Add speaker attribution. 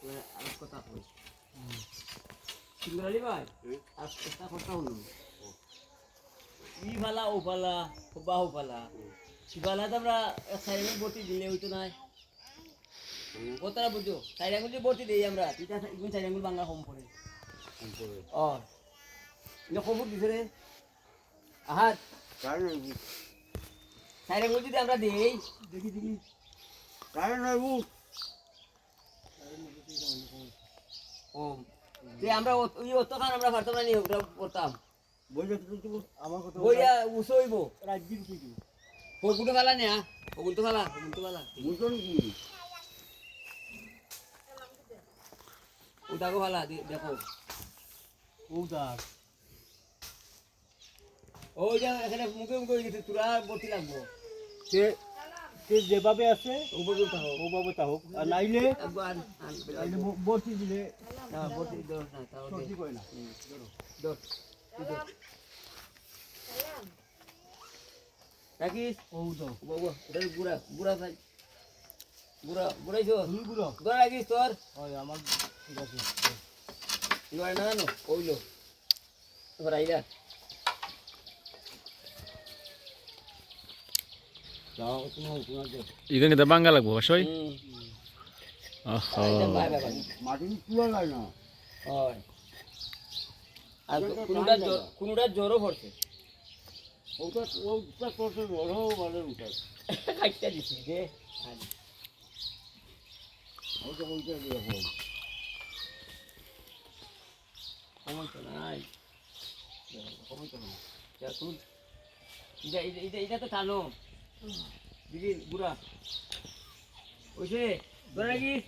Speaker 1: আর কথা কই কথা কথা হলো ই ফালা ও ফালা বাহু ফালা সিফালা তো আমরা সাইরেন বটি দিলে হইতো না কতটা বুঝো যদি বটি দেই আমরা সাইরেন বাংলা কম পড়ে ও ইনো খবর দিছে রে যদি আমরা দেই দেখি দেখি ও যে আমরা ওই অত আমরা পারতাম না করতাম।
Speaker 2: আমার কথা
Speaker 1: বইয়া
Speaker 2: রাজ্যের
Speaker 1: দেখো।
Speaker 2: উদার
Speaker 1: ওই যে এখানে মুখে মুখে তোরা বটি লাগবো।
Speaker 2: সে সে যেভাবে আছে
Speaker 1: উপরে থাকো
Speaker 2: ওভাবে তা হোক। আর নাইলে
Speaker 1: একবার আন আন
Speaker 2: নাইলে ব- বটি দিলে
Speaker 1: না বটি দর না তাও দে
Speaker 2: সর্দি করে না?
Speaker 1: দর রাখিস
Speaker 2: ও
Speaker 1: বাবু এটা গুড়া গুড়া ভাই। গুড়া গুড়াইছো?
Speaker 2: তুমি গুলো
Speaker 1: দর রাখিস তোর
Speaker 2: হয় আমার ঠিক আছে।
Speaker 1: না কইলো। আইলা
Speaker 3: ইখানে তো বাঙ্গা লাগবো
Speaker 1: হয় আর কোনটা জ্বর কোনটা জ্বরও পড়ছে
Speaker 2: ওটা ওটা করতে বড় ভালো উঠায়
Speaker 1: কাটটা দিছি রে
Speaker 2: ওটা বলতে
Speaker 1: তো নাই সময় তো নাই এটা এটা এটা এটা তো টানো দিদি বুড়া রাখিস